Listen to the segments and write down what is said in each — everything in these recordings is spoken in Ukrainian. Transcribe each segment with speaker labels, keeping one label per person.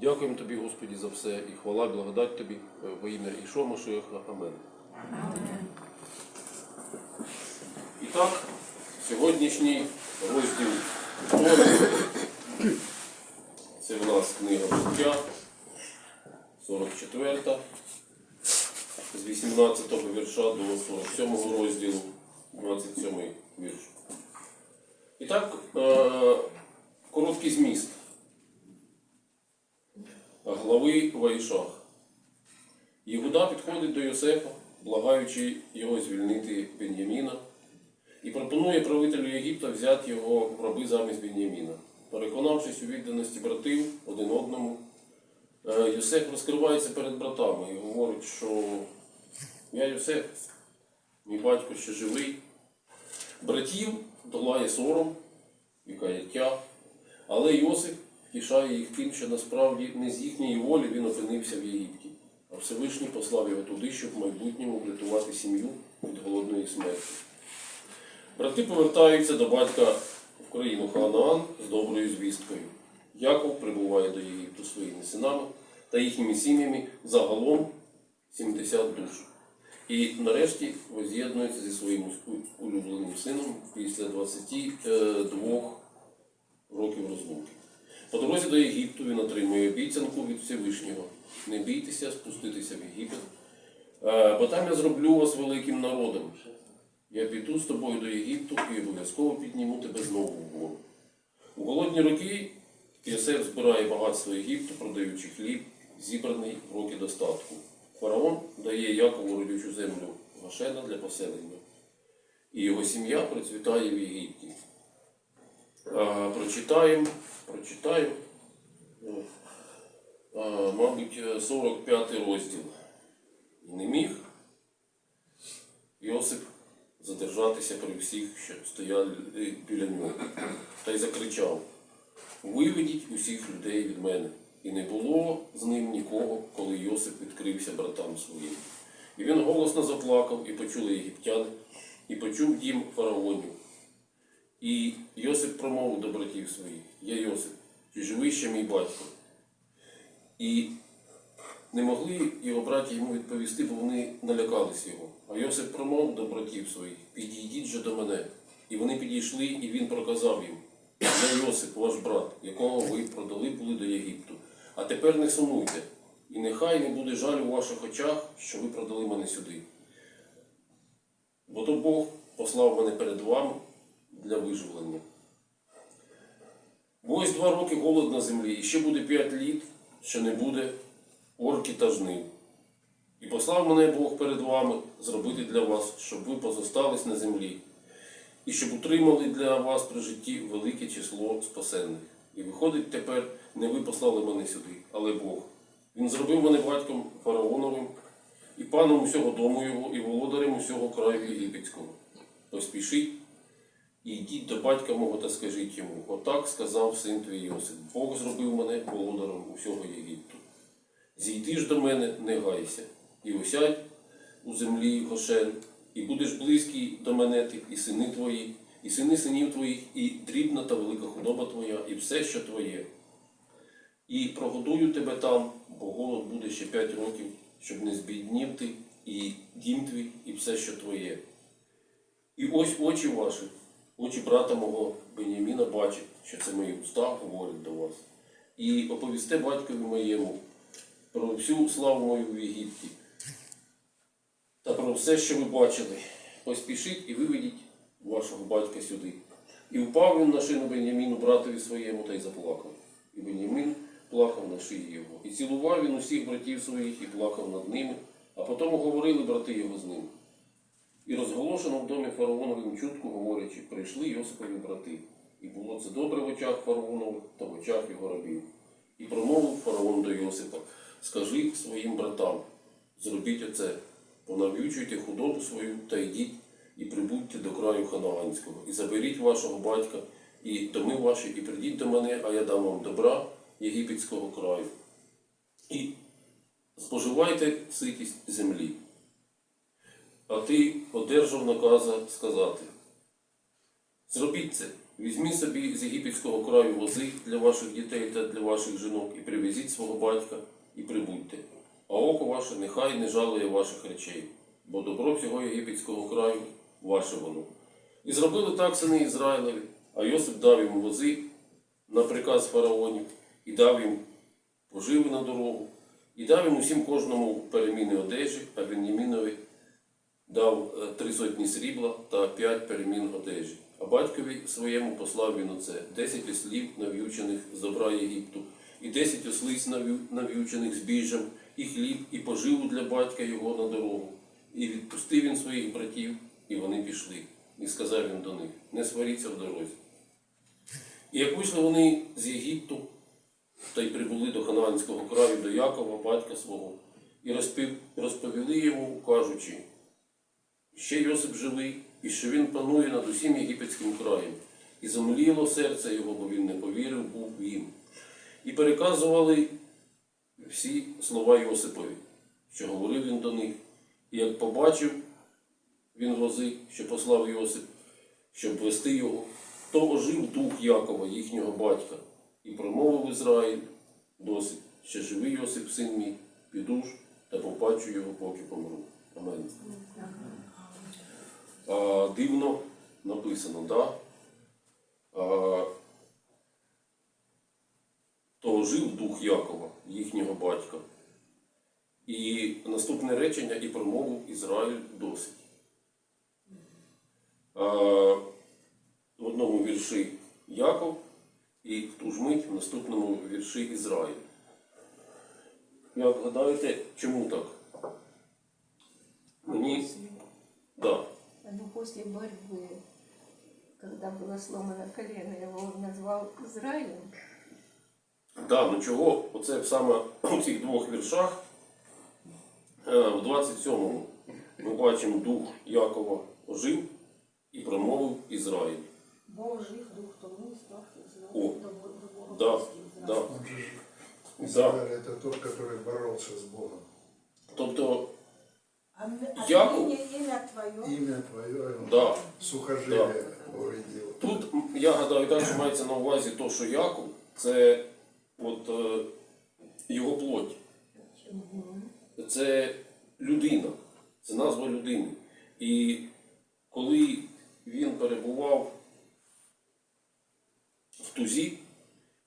Speaker 1: Дякуємо тобі, Господі, за все, і хвала, благодать тобі е, во ім'я Ішо Машеха. Амен. І так, сьогоднішній розділ Тори. Це в нас книга буття, 44, з 18 вірша до 47 розділу, 27 вірш. І так, е, короткий зміст глави Ваїшах. Єгуда підходить до Йосифа, благаючи його звільнити Бен'яміна, і пропонує правителю Єгипта взяти його в раби замість Бен'яміна. Переконавшись у відданості братів один одному, е, Йосиф розкривається перед братами і говорить, що я Йосиф, мій батько ще живий. Братів долає сором і каяття, але Йосип втішає їх тим, що насправді не з їхньої волі він опинився в Єгипті, а Всевишній послав його туди, щоб в майбутньому врятувати сім'ю від голодної смерті. Брати повертаються до батька в країну Ханаан з доброю звісткою. Яков прибуває до Єгипту своїми синами та їхніми сім'ями загалом 70 душ. І нарешті воз'єднується зі своїм улюбленим сином після 22 років розлуки. По дорозі до Єгипту він отримує обіцянку від Всевишнього. Не бійтеся спуститися в Єгипет, е, бо там я зроблю вас великим народом. Я піду з тобою до Єгипту і обов'язково підніму тебе знову вгору. У голодні роки Йосиф збирає багатство Єгипту, продаючи хліб, зібраний в роки достатку. Фараон дає Якову родючу землю Гашена для поселення. І його сім'я процвітає в Єгипті. Прочитаємо, прочитаємо, е, мабуть, е, 45 розділ. І не міг Йосип задержатися при всіх, що стояли біля нього, та й закричав: Виведіть усіх людей від мене. І не було з ним нікого, коли Йосип відкрився братам своїм. І він голосно заплакав, і почули єгиптяни, і почув дім фараонів. І Йосип промовив до братів своїх: Я Йосип, чи живий ще мій батько? І не могли його браті йому відповісти, бо вони налякалися його. А Йосип промовив до братів своїх: Підійдіть же до мене. І вони підійшли, і він проказав їм: Я Йосип, ваш брат, якого ви продали були до Єгипту. А тепер не сумуйте, і нехай не буде жаль у ваших очах, що ви продали мене сюди. Бо то Бог послав мене перед вами для виживлення. Бо ось два роки голод на землі, і ще буде п'ять літ, що не буде орки та жнив. І послав мене Бог перед вами зробити для вас, щоб ви позостались на землі, і щоб утримали для вас при житті велике число спасенних. І виходить тепер, не ви послали мене сюди, але Бог. Він зробив мене батьком фараоновим і паном усього дому його, і володарем усього краю єгипетського. Поспішіть і йдіть до батька мого та скажіть йому, отак сказав син твій Йосип, Бог зробив мене володарем усього Єгипту. Зійди ж до мене, не гайся, і осядь у землі Гошен, і будеш близький до мене ти, і сини твої, і сини синів твоїх, і дрібна та велика худоба твоя, і все, що твоє. І прогодую тебе там, бо голод буде ще п'ять років, щоб не збіднів ти, і дім твій, і все, що твоє. І ось очі ваші, очі брата мого Беняміна бачать, що це мої уста говорять до вас. І оповісте батькові моєму про всю славу мою в Єгипті та про все, що ви бачили. Поспішіть і виведіть вашого батька сюди. І впав він на шину Беняміну братові своєму та й заплакав. І Бенямін плакав на шиї його. І цілував він усіх братів своїх і плакав над ними, а потім говорили брати його з ним. І розголошено в домі фараоновим чутку, говорячи, прийшли Йосипові брати. І було це добре в очах фараонових та в очах його рабів. І промовив фараон до Йосипа, скажи своїм братам, зробіть оце, понав'ючуйте худобу свою та йдіть і прибудьте до краю Ханаанського, і заберіть вашого батька і доми ваші, і прийдіть до мене, а я дам вам добра єгипетського краю. І споживайте ситість землі. А ти одержав наказа сказати. Зробіть це, Візьміть собі з єгипетського краю вози для ваших дітей та для ваших жінок і привезіть свого батька і прибудьте. А око ваше нехай не жалує ваших речей, бо добро всього єгипетського краю ваше воно. І зробили так сини Ізраїлеві, а Йосип дав їм вози на приказ фараонів і дав їм поживи на дорогу, і дав їм усім кожному переміни одежі, а Венімінові дав е, три сотні срібла та п'ять перемін одежі. А батькові своєму послав він оце десять ослів, нав'ючених з добра Єгипту, і десять ослиць нав'ю- нав'ючених збіжжям, і хліб, і поживу для батька його на дорогу. І відпустив він своїх братів, і вони пішли. І сказав він до них: не сваріться в дорозі. І як вийшли вони з Єгипту, та й прибули до Ханаанського краю, до Якова, батька свого, і розповіли йому, кажучи, ще Йосип живий, і що він панує над усім єгипетським краєм. І замліло серце його, бо він не повірив був їм. І переказували всі слова Йосипові, що говорив він до них. І як побачив він вози, що послав Йосип, щоб вести його, то ожив дух Якова, їхнього батька, і промовив Ізраїль досить, що живий Йосип, син мій, піду ж та побачу його, поки помру. Амен. А, дивно написано, да? А, то жив дух Якова, їхнього батька. І наступне речення і промовив Ізраїль досить. В одному вірші Яков і в ту ж мить в наступному вірші Ізраїль. Як гадаєте, чому так? Мені Да.
Speaker 2: Ну, после борьбы, когда было сломано колено, его назвал Израилем.
Speaker 1: Да, ну чого? Оце саме у цих двох віршах, е, в 27-му, ми бачимо дух Якова ожив і промовив Ізраїль.
Speaker 3: Бог жив, дух тому став
Speaker 1: О,
Speaker 3: Израиль, до Бога
Speaker 1: Да,
Speaker 3: простил
Speaker 1: да.
Speaker 3: Израиль.
Speaker 4: Он же ж-
Speaker 1: Да.
Speaker 4: Израиль это тот, который боролся с Богом.
Speaker 1: Тобто,
Speaker 3: а м-
Speaker 1: Яков?
Speaker 3: отныне имя твое
Speaker 4: Имя твое он
Speaker 1: да,
Speaker 4: сухожилие уредил.
Speaker 1: тут я гадаю так, що мається на увазі то, що Яков це от, е, його плоть. Це людина, це назва людини. І коли він перебував в тузі,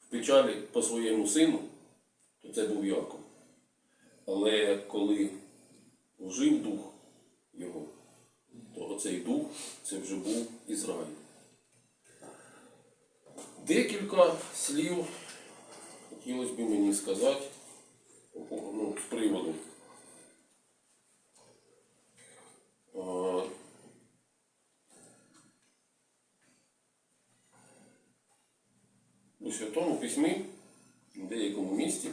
Speaker 1: в печалі по своєму сину, то це був Яков. Але коли вжив дух його, то оцей дух це вже був Ізраїль. Декілька слів хотілося б мені сказати ну, з приводу. У Святому Письмі в деякому місці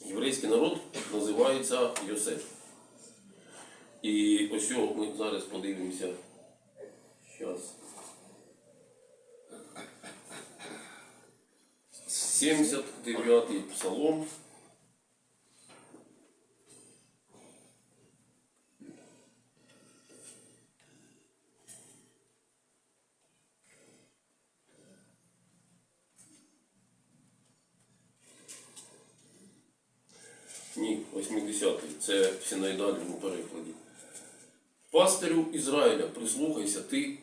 Speaker 1: єврейський народ називається Йосеф. І ось його ми зараз подивимося. Щас. 79-й псалом. Ні, 80-й. Це в синайдальному перекладі. Пастирю Ізраїля, прислухайся ти,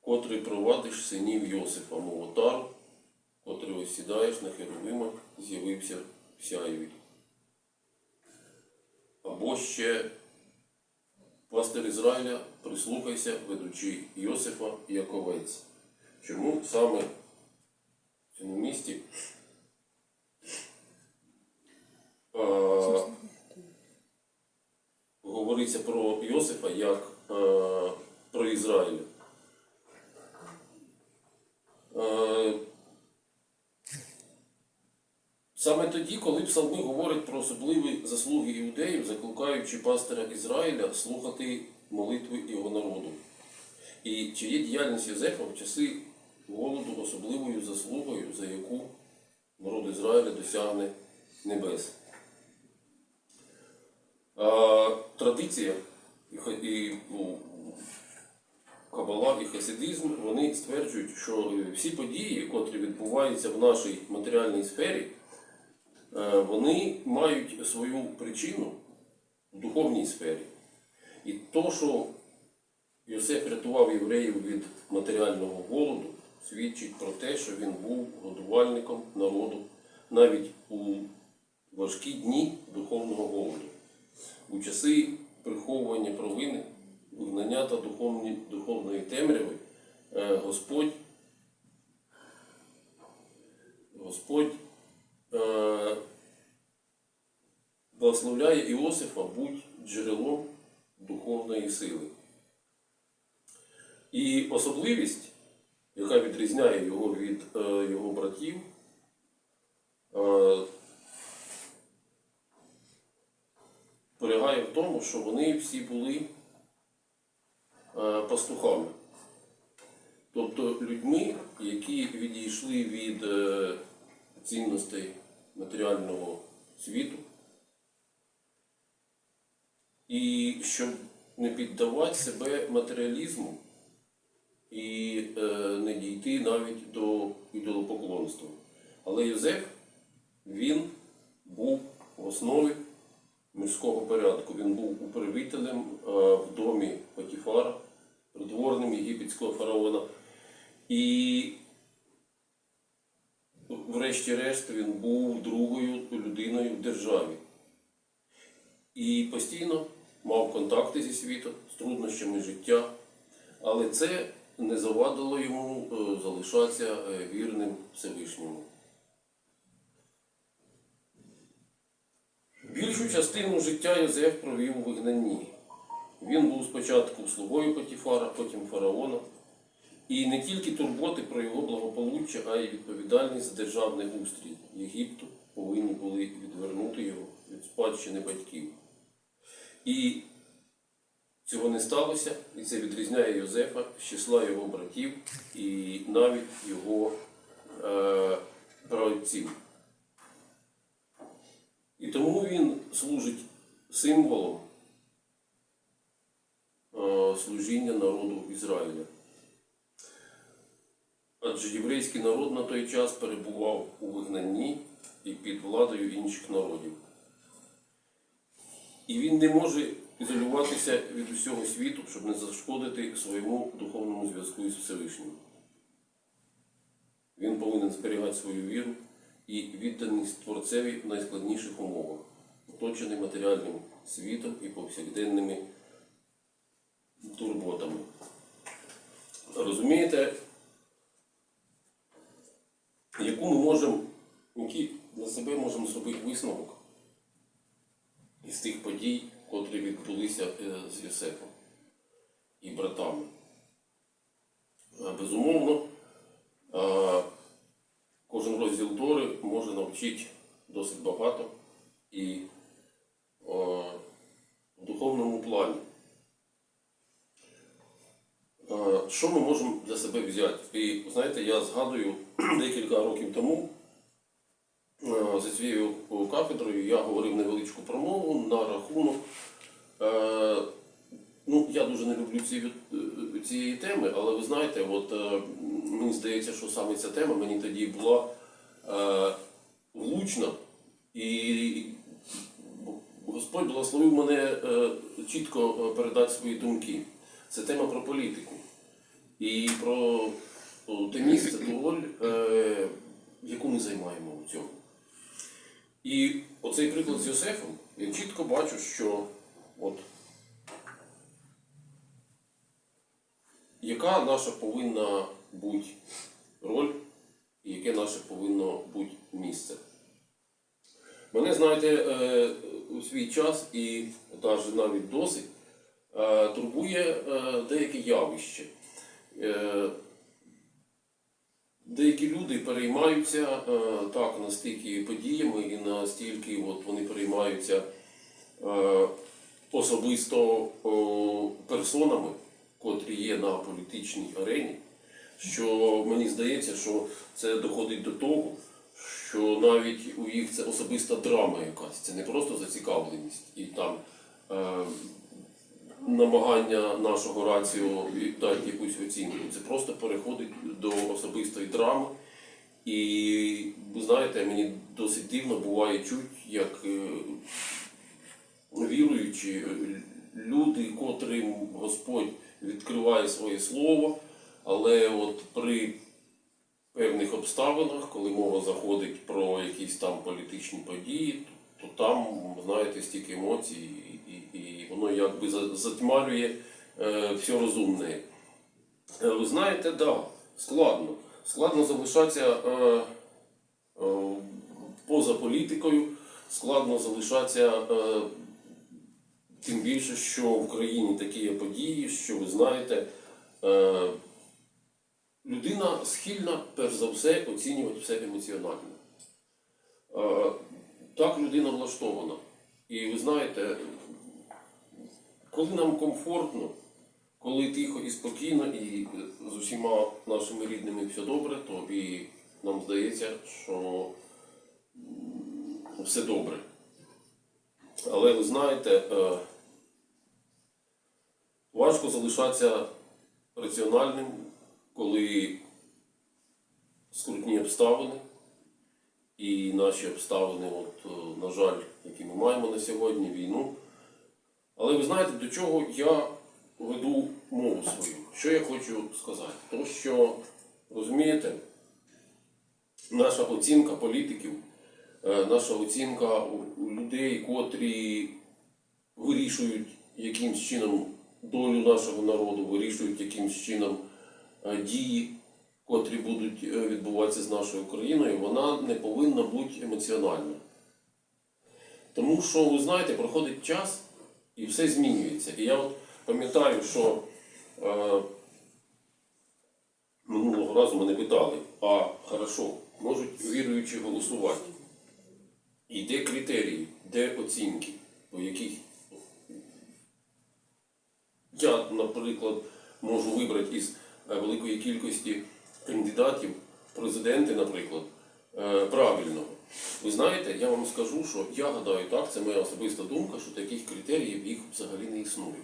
Speaker 1: котрий провадиш синів Йосифа, мов отару, котрий осідаєш на херовима, з'явився в сяєві. Або ще пастир Ізраїля, прислухайся, ведучи Йосифа як овець. Чому саме в цьому місті говориться про Йосифа як е, про Ізраїля? Е, Саме тоді, коли псалми говорять про особливі заслуги іудеїв, закликаючи пастира Ізраїля слухати молитви його народу. І чи є діяльність Єзефа в часи голоду особливою заслугою, за яку народ Ізраїля досягне небес? А, традиція і, ну, Кабала і хасидизм вони стверджують, що е, всі події, котрі відбуваються в нашій матеріальній сфері, е, вони мають свою причину в духовній сфері. І то, що Йосиф рятував євреїв від матеріального голоду, свідчить про те, що він був годувальником народу навіть у важкі дні духовного голоду, у часи приховування провини, вигнання та духовні, духовної темряви, е, Господь, Господь е, благословляє Іосифа будь джерелом духовної сили. І особливість, яка відрізняє його від е, його братів, е, полягає в тому, що вони всі були е, пастухами. Тобто людьми, які відійшли від е, цінностей матеріального світу, і щоб не піддавати себе матеріалізму і е, не дійти навіть до ідолопоклонства. Але Йозеф, він був в основі мирського порядку. Він був управителем е, в домі Патіфара, придворним єгипетського фараона. І врешті-решт він був другою людиною в державі. І постійно мав контакти зі світом, з труднощами життя, але це не завадило йому е, залишатися е, вірним Всевишньому. Більшу частину життя Йозеф провів у вигнанні. Він був спочатку слугою Потіфара, потім фараона. І не тільки турботи про його благополуччя, а й відповідальність за державний устрій Єгипту повинні були відвернути його від спадщини батьків. І цього не сталося, і це відрізняє Йозефа з числа його братів і навіть його е, праотців. І тому він служить символом е, служіння народу Ізраїля. Адже єврейський народ на той час перебував у вигнанні і під владою інших народів. І він не може ізолюватися від усього світу, щоб не зашкодити своєму духовному зв'язку із Всевишнім. Він повинен зберігати свою віру і відданість Творцеві в найскладніших умовах, оточений матеріальним світом і повсякденними турботами. Розумієте, яку ми можемо, який для себе можемо зробити висновок із тих подій, котрі відбулися е, з Йосифом і братами. Е, Безумовно, е, кожен розділ Тори може навчити досить багато і е, в духовному плані. Е, Що ми можемо для себе взяти? І знаєте, я згадую декілька років тому е, за цією кафедрою я говорив невеличку промову на рахунок. е, Ну, я дуже не люблю ці, цієї теми, але ви знаєте, от мені здається, що саме ця тема мені тоді була е, влучна, і Господь благословив мене е, чітко е, передати свої думки. Це тема про політику і про те місце, ту роль, е, яку ми займаємо у цьому. І оцей приклад з Йосифом, я чітко бачу, що от, яка наша повинна бути роль і яке наше повинно бути місце. Мене, знаєте, е, у свій час і навіть досить е, турбує е, деяке явище. Деякі люди переймаються так настільки подіями і настільки от вони переймаються особисто персонами, котрі є на політичній арені, що мені здається, що це доходить до того, що навіть у їх це особиста драма якась, це не просто зацікавленість і там. Е, намагання нашого раціо дати якусь оцінку. Це просто переходить до особистої драми. І ви знаєте, мені досить дивно буває чуть, як е, віруючі люди, котрим Господь відкриває своє слово, але от при певних обставинах, коли мова заходить про якісь там політичні події, то там, знаєте, стільки емоцій, і, і, і воно якби затьмарює е, все розумне. Е, Ви знаєте, так, да, складно. Складно залишатися е, е, поза політикою, складно залишатися, е, тим більше, що в країні такі є події, що ви знаєте, е, людина схильна, перш за все, оцінювати все емоціонально. Так людина влаштована. І ви знаєте, коли нам комфортно, коли тихо і спокійно, і з усіма нашими рідними все добре, то і нам здається, що все добре. Але ви знаєте, е, важко залишатися раціональним, коли скрутні обставини. І наші обставини, от, е, на жаль, які ми маємо на сьогодні, війну. Але ви знаєте, до чого я веду мову свою? Що я хочу сказати? То, що, розумієте, наша оцінка політиків, е, наша оцінка людей, котрі вирішують якимсь чином долю нашого народу, вирішують якимсь чином дії, котрі будуть е, відбуватися з нашою країною, вона не повинна бути емоціональна. Тому що, ви знаєте, проходить час і все змінюється. І я от пам'ятаю, що е, минулого разу мене питали, а хорошо, можуть віруючі голосувати. І де критерії, де оцінки, по яких я, наприклад, можу вибрати із е, великої кількості кандидатів президенти, наприклад, е, правильного. Ви знаєте, я вам скажу, що я гадаю так, це моя особиста думка, що таких критеріїв їх взагалі не існує.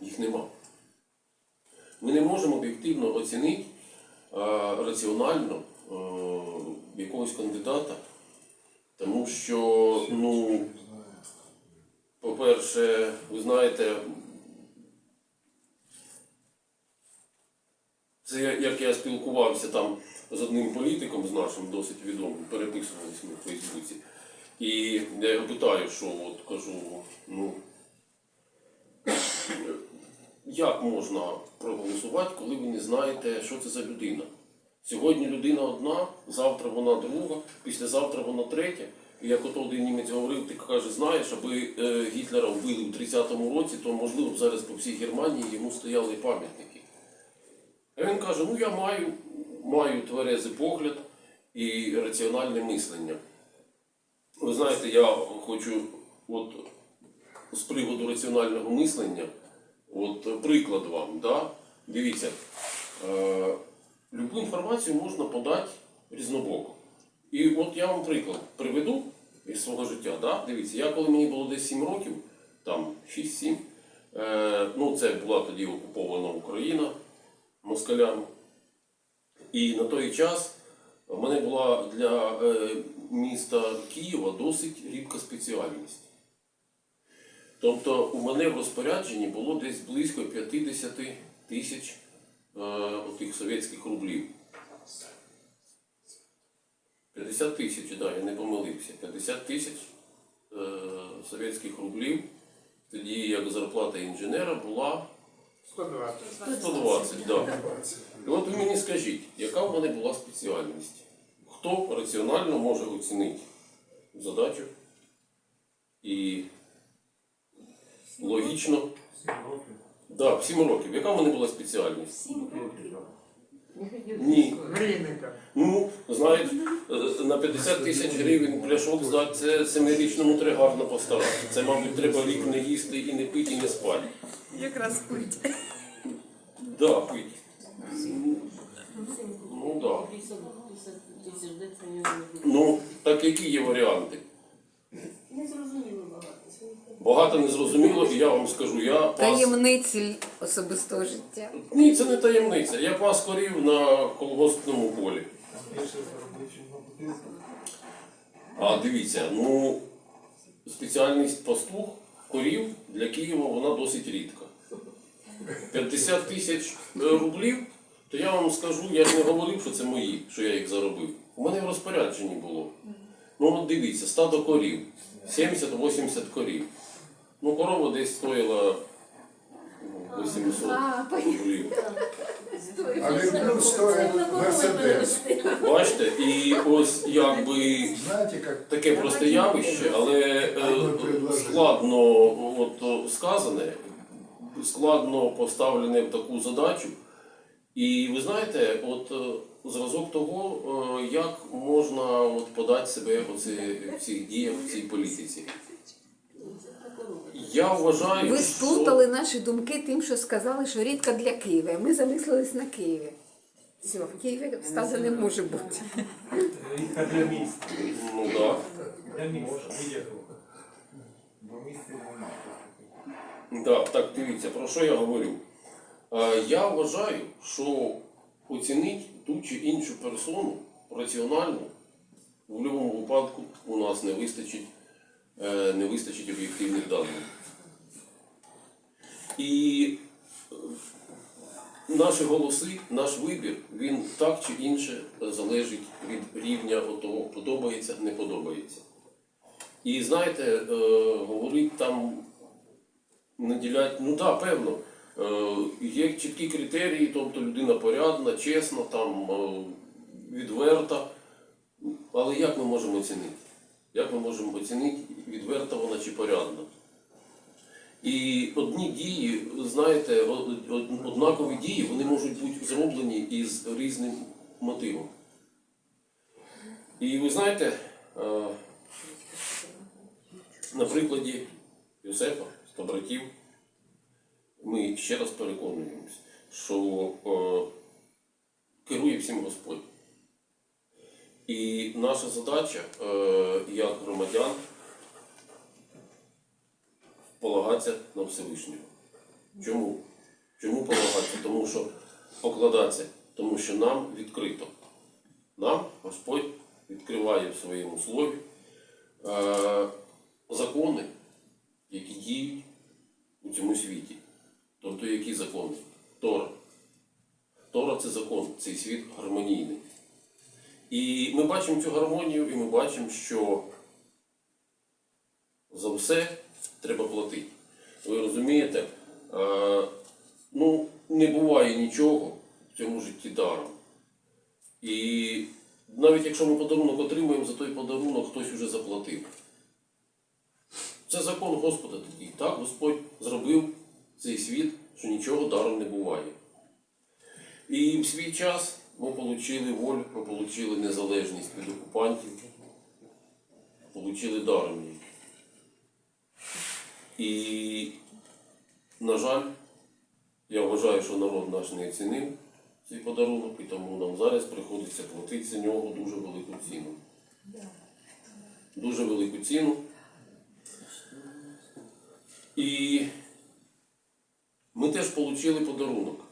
Speaker 1: Їх нема. Ми не можемо об'єктивно оцінити е, раціонально е, якогось кандидата, тому що, ну, по-перше, ви знаєте, це я- як я спілкувався там з одним політиком, з нашим досить відомим, переписувалися ми в Фейсбуці. І я його питаю, що от кажу, ну як можна проголосувати, коли ви не знаєте, що це за людина? Сьогодні людина одна, завтра вона друга, післязавтра вона третя. І як от один німець говорив, ти каже, знаєш, аби е, Гітлера вбили в 30-му році, то можливо б зараз по всій Германії йому стояли пам'ятники. А він каже: ну я маю, маю тверезий погляд і раціональне мислення. Ви знаєте, я хочу от з приводу раціонального мислення, от приклад вам, да? дивіться, е, любу інформацію можна подати різнобоко. І от я вам приклад приведу із свого життя. Да? Дивіться, я коли мені було десь 7 років, там 6-7, е, ну це була тоді окупована Україна москалями. І на той час в мене була для е, міста Києва досить рідка спеціальність. Тобто у мене в розпорядженні було десь близько 50 тисяч е, отих совєтських рублів. 50 тисяч, так, да, я не помилився. 50 тисяч е, совєтських рублів. Тоді як зарплата інженера була
Speaker 4: 120.
Speaker 1: 120, так. Да. І от ви мені скажіть, яка в мене була спеціальність? Хто раціонально може оцінити задачу і логічно. Да, в 7 років. Яка в мене була спеціальність? Ні.
Speaker 4: Гриника.
Speaker 1: Ну, знаєте, е, на 50 тисяч гривень пляшок здати, це семирічному треба гарно постаратися. Це, мабуть, треба рік не їсти і не пити, і не спати.
Speaker 5: Якраз пить.
Speaker 1: Да, пити. Ну, да. Ну, так які є варіанти?
Speaker 3: Не зрозуміло багато.
Speaker 1: не зрозуміло, і я вам скажу, я пас.
Speaker 5: Таємниці особистого життя.
Speaker 1: Ні, це не таємниця. Я пас корів на колгоспному полі. А дивіться, ну спеціальність пастух корів для Києва вона досить рідка. 50 тисяч е, рублів, то я вам скажу, я ж не говорив, що це мої, що я їх заробив. У мене в розпорядженні було. Ну от дивіться, стадо корів, 70-80 корів. Ну, корова десь стоїла ну, 800
Speaker 2: А,
Speaker 1: рублів.
Speaker 6: А верблюд стоит Мерседес.
Speaker 1: Бачите, і ось якби таке просто явище, але е, складно от, сказане, складно поставлене в таку задачу. І ви знаєте, от е, зразок того, е, як можна от, подати себе оце, в цих діях, в цій політиці. Я вважаю,
Speaker 5: Ви
Speaker 1: що...
Speaker 5: сплутали наші думки тим, що сказали, що рідко для Києва. Ми замислились на Києві. Все, в Києві стаду не може бути.
Speaker 4: Рідка для міста.
Speaker 1: Ну да.
Speaker 4: Для міста. Будь-якого.
Speaker 1: Да, так, дивіться, про що я говорю. Е, Я вважаю, що оцінить ту чи іншу персону раціонально в будь-якому випадку у нас не вистачить, не вистачить об'єктивних даних. І е, наші голоси, наш вибір, він так чи інше залежить від рівня того, подобається, не подобається. І знаєте, е, говорить там наділять, ну так, певно. Е, Є чіткі критерії, тобто людина порядна, чесна, там, е, відверта. Але як ми можемо оцінити? Як ми можемо оцінити, відверта вона чи порядна? І одні дії, знаєте, од- од- однакові дії, вони можуть бути зроблені із різним мотивом. І ви знаєте, е, на прикладі Йосипа, ста братів, ми ще раз переконуємось, що е, керує всім Господь. І наша задача, е, як громадян, полагатися на Всевишнього. Чому? Чому полагатися? Тому що покладатися, тому що нам відкрито. Нам Господь відкриває в своєму слові е, закони, які діють у цьому світі. Тобто які закони? Тора. Тора це закон, цей світ гармонійний. І ми бачимо цю гармонію, і ми бачимо, що за все треба платити. Ви розумієте, ну, не буває нічого в цьому житті даром. І навіть якщо ми подарунок отримуємо, за той подарунок хтось вже заплатив. Це закон Господа такий. Так, Господь зробив цей світ, що нічого даром не буває. І в свій час ми отримали волю, ми отримали незалежність від окупантів, отримали даром її. І, на жаль, я вважаю, що народ наш не оцінив цей подарунок, і тому нам зараз приходиться платити за нього дуже велику ціну. Дуже велику ціну. І ми теж отримали подарунок.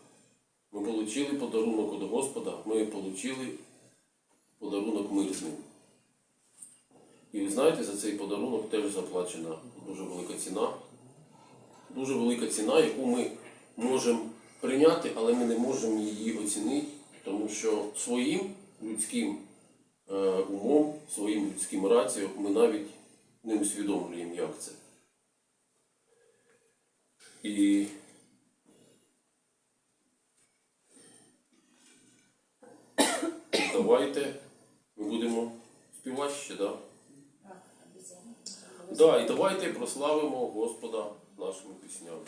Speaker 1: Ми отримали подарунок від Господа, ми отримали подарунок мир з ним. І ви знаєте, за цей подарунок теж заплачена дуже велика ціна. Дуже велика ціна, яку ми можемо прийняти, але ми не можемо її оцінити, тому що своїм людським е, умом, своїм людським рацією ми навіть не усвідомлюємо, як це. І давайте ми будемо співати ще, так? Да? Да, і давайте прославимо Господа нашими піснями.